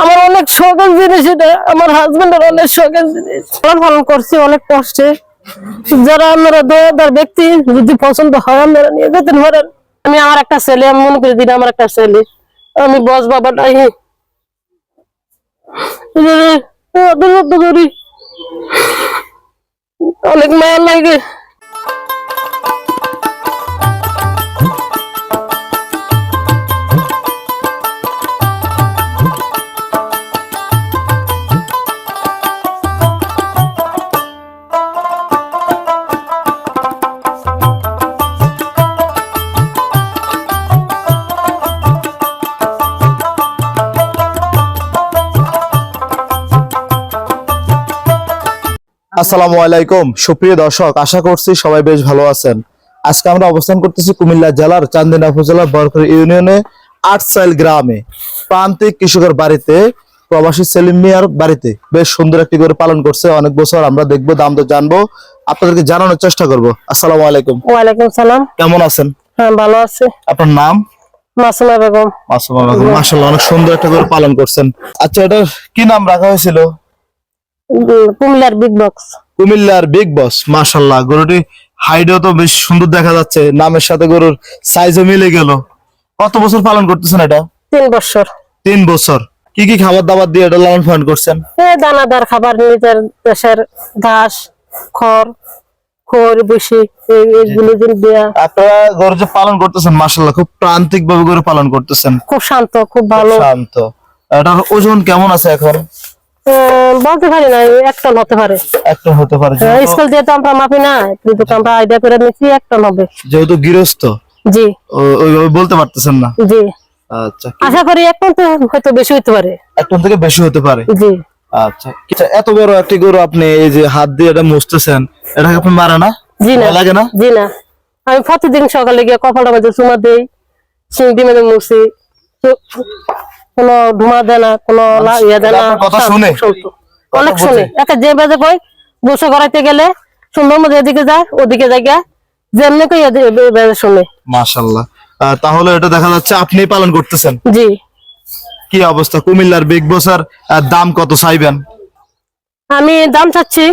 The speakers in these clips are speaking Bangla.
আমার অনেক শখের জিনিস এটা। আমার হাজবেন্ডের অনেক শখের জিনিস। লালন পালন করছি, অনেক কষ্টে। যারা আপনারা দয়াদার ব্যক্তি, যদি পছন্দ হয় আপনারা নিয়ে যেতে পারেন আমি আমার একটা ছেলে, আমি মনে করি দিন আমার একটা ছেলে। আমি বস আদর করি। অনেক মায়া লাগে। আসসালামু আলাইকুম। সুপ্রিয় দর্শক আশা করছি সবাই বেশ ভালো আছেন। আজকে আমরা অবস্থান করতেছি কুমিল্লা জেলার চান্দিনা উপজেলার বরকর ইউনিয়নে আটসাইল গ্রামে। প্রান্তিক কৃষকের বাড়িতে প্রবাসী সেলিম মিয়ার বাড়িতে বেশ সুন্দর একটি করে পালন করছে। অনেক বছর আমরা দেখব দাম তো জানব। আপনাদেরকে জানানোর চেষ্টা করব। আসসালামু আলাইকুম। ওয়ালাইকুম সালাম। কেমন আছেন? হ্যাঁ ভালো আছে। আপনার নাম? মাসুমা বেগম। মাসুমা বেগম মাশাআল্লাহ অনেক সুন্দর একটা করে পালন করছেন। আচ্ছা এটার কি নাম রাখা হয়েছিল? কুমিল্লার বিগ বক্স কুমিল্লার বিগ বস মাশাল্লাহ গরুটি হাইটও তো বেশ সুন্দর দেখা যাচ্ছে নামের সাথে গরুর সাইজও মিলে গেল। কত বছর পালন করতেছেন এটা? তিন বছর। তিন বছর। কি কি খাবার দাবার দিয়ে এটা লালন পালন করছেন? দানাদার খাবার নিজের দেশের ঘাস খড় খড় বসি এইগুলো দেয়া। আপনারা গরু যে পালন করতেছেন মাশাল্লাহ খুব প্রান্তিক ভাবে গরু পালন করতেছেন। খুব শান্ত খুব ভালো। শান্ত। এটার ওজন কেমন আছে এখন? বলতে পারি না এক টন হতে পারে। একটা হতে পারে স্কুল যেহেতু আমরা মাপি না কিন্তু আমরা আইডিয়া করে এক টন হবে। যেহেতু গৃহস্থ। জি। ওইভাবে বলতে পারতেছেন না। জি। আচ্ছা আশা করি এক টন তো হয়তো বেশি হতে পারে। এক টন থেকে বেশি হতে পারে। জি। আচ্ছা আচ্ছা, এত বড় একটি গরু আপনি এই যে হাত দিয়ে এটা মুছতেছেন এটা আপনি মারে না? জি না। লাগে না? জি না। আমি প্রতিদিন সকালে গিয়ে কপালটা মধ্যে চুমা দেই সিংটি মেরে মুছি। তো- কোনো ধোঁয়া দেয় না কোনো ইয়ে দেয় না কথা শুনে? অনেক শুনে। একটা যে বেজে কই গোসল করাইতে গেলে সুন্দর মধ্যে এদিকে যায় ওদিকে যায় গিয়া যেমনি কই বেজে শুনে। মাশাল্লাহ। তাহলে এটা দেখা যাচ্ছে আপনি পালন করতেছেন। জি। কি অবস্থা? কুমিল্লার বিগ বসার দাম কত চাইবেন? আমি দাম চাচ্ছি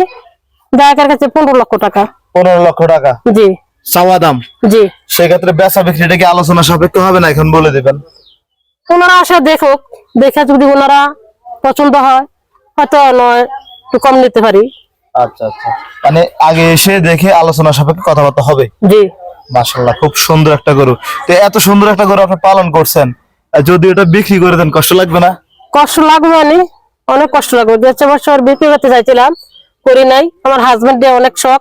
দায়কের কাছে পনেরো লক্ষ টাকা। পনেরো লক্ষ টাকা? জি। চাওয়া দাম? জি। সেক্ষেত্রে বেচা বিক্রিটা কি আলোচনা সাপেক্ষ হবে না? এখন বলে দিবেন। ওনারা আসে দেখুক দেখে যদি ওনারা পছন্দ হয় হয়তো নয় একটু কম নিতে পারি। আচ্ছা আচ্ছা। মানে আগে এসে দেখে আলোচনা সাপেক্ষে কথাবার্তা হবে? জি। মাশাল্লাহ খুব সুন্দর একটা গরু। তো এত সুন্দর একটা গরু আপনি পালন করছেন যদি এটা বিক্রি করে দেন কষ্ট লাগবে না? কষ্ট লাগবে মানে অনেক কষ্ট লাগবে। দু চার বছর বিক্রি করতে চাইছিলাম করি নাই। আমার হাজবেন্ড অনেক শখ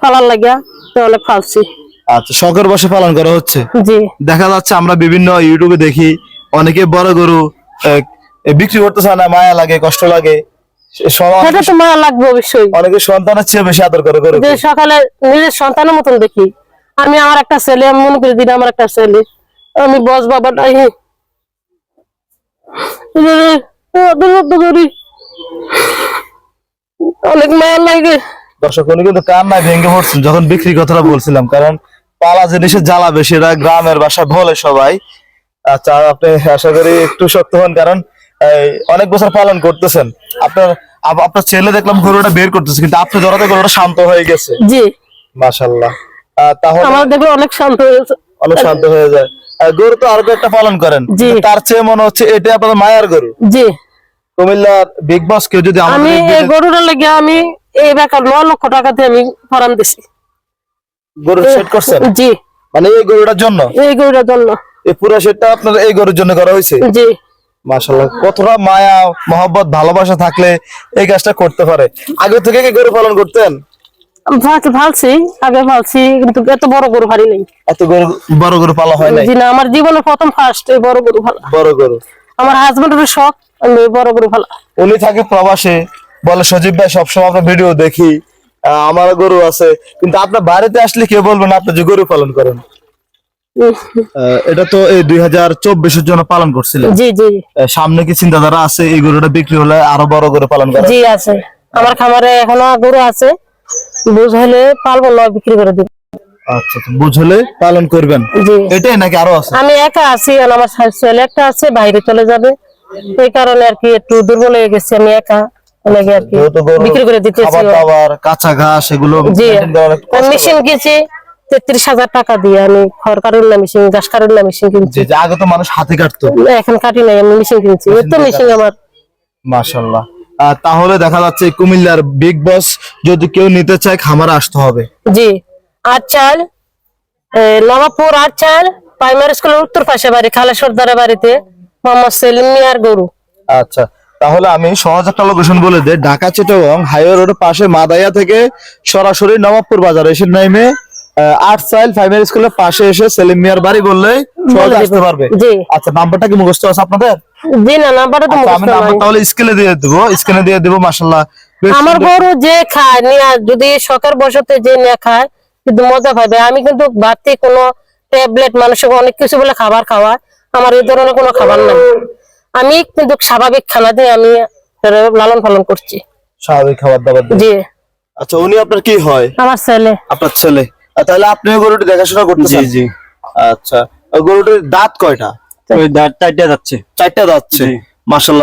ফালার লাগিয়া তো অনেক ফালছি আচ্ছা শখের বসে পালন করা হচ্ছে। জি। দেখা যাচ্ছে আমরা বিভিন্ন ইউটিউবে দেখি অনেকে বড় গরু বিক্রি করতে চায় না মায়া লাগে কষ্ট লাগে সেটা তো মায়া লাগবে অবশ্যই অনেকে সন্তানের চেয়ে বেশি আদর করে গরু সকালে নিজের সন্তানের মতন দেখি আমি আমার একটা ছেলে আমি মনে করি দিন আমার একটা ছেলে আমি বস বাবাটাই করি অনেক মায়া লাগে দর্শক উনি কিন্তু কান্নায় ভেঙে পড়ছেন যখন বিক্রি কথাটা বলছিলাম কারণ পালা জিনিসের জ্বালা বেশি এটা গ্রামের বাসা বলে সবাই আচ্ছা আপনি আশা করি একটু শক্ত হন কারণ অনেক বছর পালন করতেছেন। আপনার আপনার ছেলে দেখলাম গরুটা বের করতেছে কিন্তু আপনি ধরাতে গরুটা শান্ত হয়ে গেছে। জি। মাশাল্লাহ তাহলে আমার দেখলে অনেক শান্ত হয়েছে অনেক শান্ত হয়ে যায়। গরু তো আরও একটা পালন করেন। তার চেয়ে মনে হচ্ছে এটা আপনাদের মায়ার গরু। জি। কুমিল্লার বিগ বস কেউ যদি আমি এই গরুটার লেগে আমি এই বেকার নয় লক্ষ টাকা দিয়ে আমি ফার্ম দিছি। গরু সেট করছেন? জি। মানে এই গরুটার জন্য? এই গরুটার জন্য। এই পুরো সেটটা আপনার এই গরুর জন্য করা হয়েছে? জি। মাশাল্লাহ কতটা মায়া মহব্বত ভালোবাসা থাকলে এই কাজটা করতে পারে। আগে থেকে কি গরু পালন করতেন? ভাত- আগে ভালছি কিন্তু এত বড় গরু ভারি নেই। এত গরু বড় গরু পালা হয় নাই? জি না আমার জীবনে প্রথম ফার্স্ট এই বড় গরু বড় গরু? আমার হাজবেন্ডের শখ আমি বড় গরু উনি থাকে প্রবাসে বলে সজীব ভাই সবসময় আপনার ভিডিও দেখি। আমার গরু আছে কিন্তু আপনার বাড়িতে আসলে কেউ বলবেন আপনি যে গরু পালন করেন। এটা তো এই দুই হাজার চব্বিশের জন্য পালন জি জি। সামনে কি চিন্তাধারা আছে? এই গরুটা বিক্রি হলে আরও বড় করে পালন করা জি আছে। আমার খামারে এখনও গরু আছে। বুঝ হলে পালবো বিক্রি করে দিব। আচ্ছা বুঝলে পালন করবেন। এটাই নাকি আরও আছে? আমি একা আছি আর আমার ছেলে একটা আছে বাইরে চলে যাবে। এই কারণে আর কি একটু দুর্বল হয়ে গেছি আমি একা। বিক্রি করে দিতেছি। কাঁচা ঘাস এগুলো। মেশিন কিনছি। তেত্রিশ হাজার টাকা দিয়ে আমি খড় কারুল্লা মেশিন ঘাস কারুল্লা মেশিন কিনছি। আগে তো মানুষ হাতে কাটতো। এখন কাটি নাই আমি মেশিন কিনছি। তো মেশিন আমার। মাশাল্লাহ তাহলে দেখা যাচ্ছে কুমিল্লার বিগ বস যদি কেউ নিতে চায় খামারে আসতে হবে। জি। আট চাল নবাবপুর আট চাল প্রাইমারি স্কুলের উত্তর পাশে বাড়ি খালা সর্দারের বাড়িতে মোহাম্মদ সেলিম মিয়ার গরু। আচ্ছা তাহলে আমি সহজ একটা লোকেশন বলে দিই। ঢাকা চিটাগং হাইওয়ে রোডের পাশে মাদাইয়া থেকে সরাসরি নবাবপুর বাজার এসে নেমে আট সাইল প্রাইমারি স্কুলের পাশে এসে সেলিম মিয়ার বাড়ি বললেই সহজে আসতে। পারবে। আচ্ছা নাম্বারটা কি মুখস্থ আছে আপনাদের? জি না নাম্বারটা তো আচ্ছা, আমি মুখস্থ নাম্বার তাহলে স্ক্রিনে দিয়ে দেবো স্ক্রিনে দিয়ে দেবো মাসাল্লাহ আমার গরু যে খায় নিয়ে যদি শখের বসতে যে নিয়ে খায় কিন্তু মজা পাবে। আমি কিন্তু বাড়তি কোনো ট্যাবলেট মানুষকে অনেক কিছু বলে খাবার খাওয়া আমার এই ধরনের কোনো খাবার নাই। আমি কিন্তু স্বাভাবিক খানা দিয়ে আমি লালন পালন করছি। স্বাভাবিক খাবার দাবার জি। আচ্ছা উনি আপনার কি হয়? আমার ছেলে। আপনার ছেলে। তাহলে আপনি গরুটি দেখাশোনা করতেছেন? জি আচ্ছা গরুটির দাঁত কয়টা? ওই দাঁত টাইটা যাচ্ছে। চারটা দাঁতছে জি।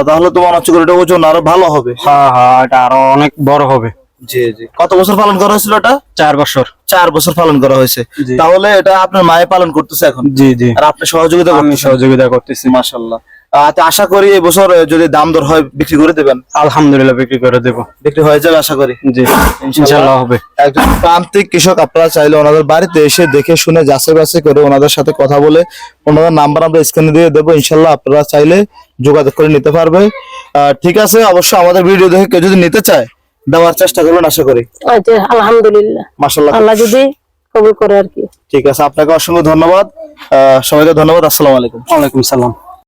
তাহলে তো মনে হচ্ছে গরুটা ওজন আরও ভালো হবে। হ্যাঁ হ্যাঁ এটা আরও অনেক বড় হবে। জি জি। কত বছর পালন করা হয়েছিল এটা? চার বছর। চার বছর পালন করা হয়েছে। তাহলে এটা আপনার মায়ে পালন করতেছে এখন? জি জি। আর আপনি সহযোগিতা আমি সহযোগিতা করতেছি। মাসাল্লাহ আশা করি এবছর যদি দাম দর হয় বিক্রি করে দেবেন। আলহামদুলিল্লাহ বিক্রি করে দেবো। বিক্রি হয়ে যাবে আশা করি। জি ইনশাল্লাহ হবে। একজন প্রান্তিক কৃষক আপনারা চাইলে ওনাদের বাড়িতে এসে দেখে শুনে যাচাই বাছাই করে ওনাদের সাথে কথা বলে ওনাদের নাম্বার আমরা স্ক্রিনে দিয়ে দেবো। ইনশাল্লাহ আপনারা চাইলে যোগাযোগ করে নিতে পারবে। আহ, ঠিক আছে অবশ্যই আমাদের ভিডিও দেখে কেউ যদি নিতে চায় দেওয়ার চেষ্টা করবেন আশা করি। আচ্ছা, আলহামদুলিল্লাহ। মাসাল্লাহ আল্লাহ যদি কবুল করে আর কি। ঠিক আছে আপনাকে অসংখ্য ধন্যবাদ। সবাইকে ধন্যবাদ আসসালামু আলাইকুম। ওয়ালাইকুম সালাম।